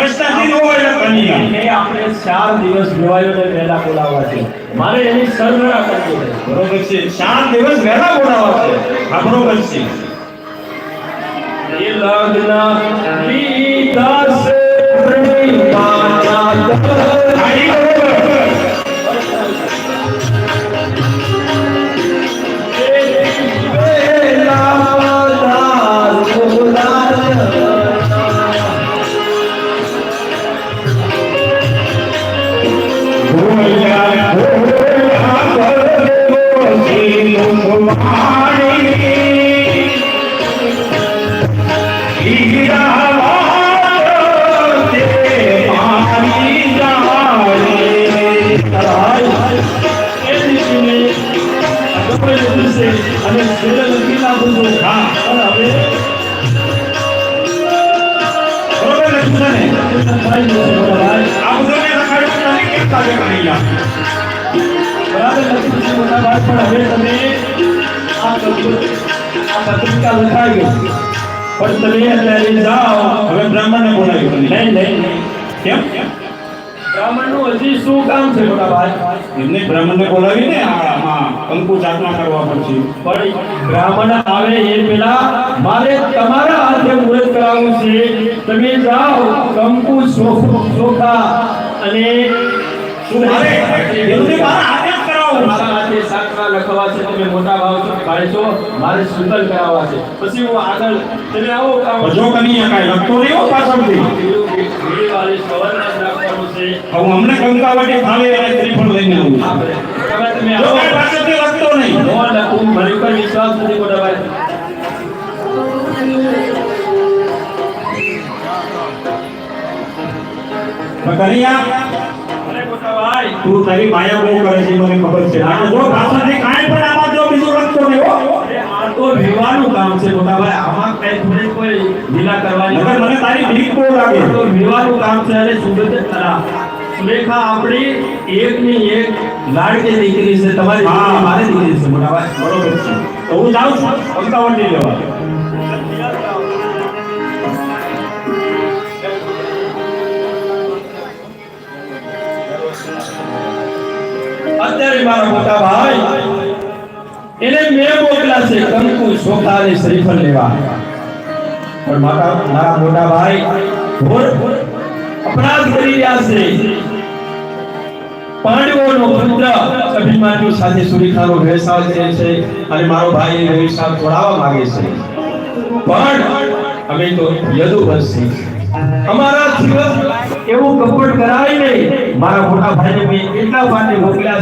હોય આપણે ચાર દિવસ ભેવાયોને વહેલા બોલાવવા છે. મારે એની સરના કરવી છે. બરોબર છે. ચાર દિવસ પહેલા બોલાવા છે. હા બરોબર છે એ લગ્ન ગમે તે દિવસે અને છું. હા. અને હવે બરોબર લખ્યું છે ને? છે. આ બધાને લખાયું છે ને કેમ કાઢે કનૈયા? બરાબર લખ્યું છે મોટા ભાઈ, પણ હવે તમે આ આ પત્રિકા લખાઈ પણ તમે અત્યારે જાઓ હવે બ્રાહ્મણને બોલાવ્યું. નહીં નહીં. કેમ બ્રાહ્મણનું હજી શું કામ છે મોટા ભાઈ એમને બ્રાહ્મણને બોલાવીને આમાં કંકુ ચાટના કરવા પડશે પણ બ્રાહ્મણ આવે એ પેલા મારે તમારા હાથે મુહૂર્ત કરાવવું છે. તમે જાઓ કંકુ ચોખા અને હું આગળ તમે આવો જો કનૈયા કાંઈ લખતો નહીં હો પાછળથી. વાળી સવારના જ રાખવાનું છે. હવે અમને કંકાવટી ફાવે અને ત્રિફળ લઈને આવું પાછળથી લખતો નહીં. હું લખું મારી પર વિશ્વાસ નથી મોટા ભાઈ બકરિયા અરે મોટા ભાઈ. તું તારી માયા બહુ કરે છે મને ખબર છે. આ જો પાછળથી કાંઈ પણ આમાં જો બીજું લખતો નહીં હો. આ તો વિવાહનું કામ છે મોટા ભાઈ. આમાં કઈ થોડી કોઈ ઢીલા કરવાની મને તારી ભીખ બહુ લાગે. તો વિવાહનું કામ છે અને સુગંધ કલા સુલેખા આપણી એક ની એક લાડકી દીકરી છે તમારી હા. મારી દીકરી છે મોટા ભાઈ. બરોબર છે. તો હું જાઉં છું. કંકાવટી લેવા. અત્યારે મારા મોટા ભાઈ એને મેં મોકલા છે કંકુ ચોખા અને શ્રીફળ લેવા. પણ મારા મોટા ભાઈ ઘોર અપરાધ કરી રહ્યા છે. પાંડવોનો પુત્ર અભિમાન્યુ સાથે સુરેખાનો વ્યવસાય કરે છે અને મારો ભાઈ એ વ્યવસાય છોડાવવા માંગે છે. પણ અમે તો યદુવંશી. અમારા જીવન એવું કપટ કરાવીને મારા મોટા ભાઈને મેં એટલા માટે મોકલ્યા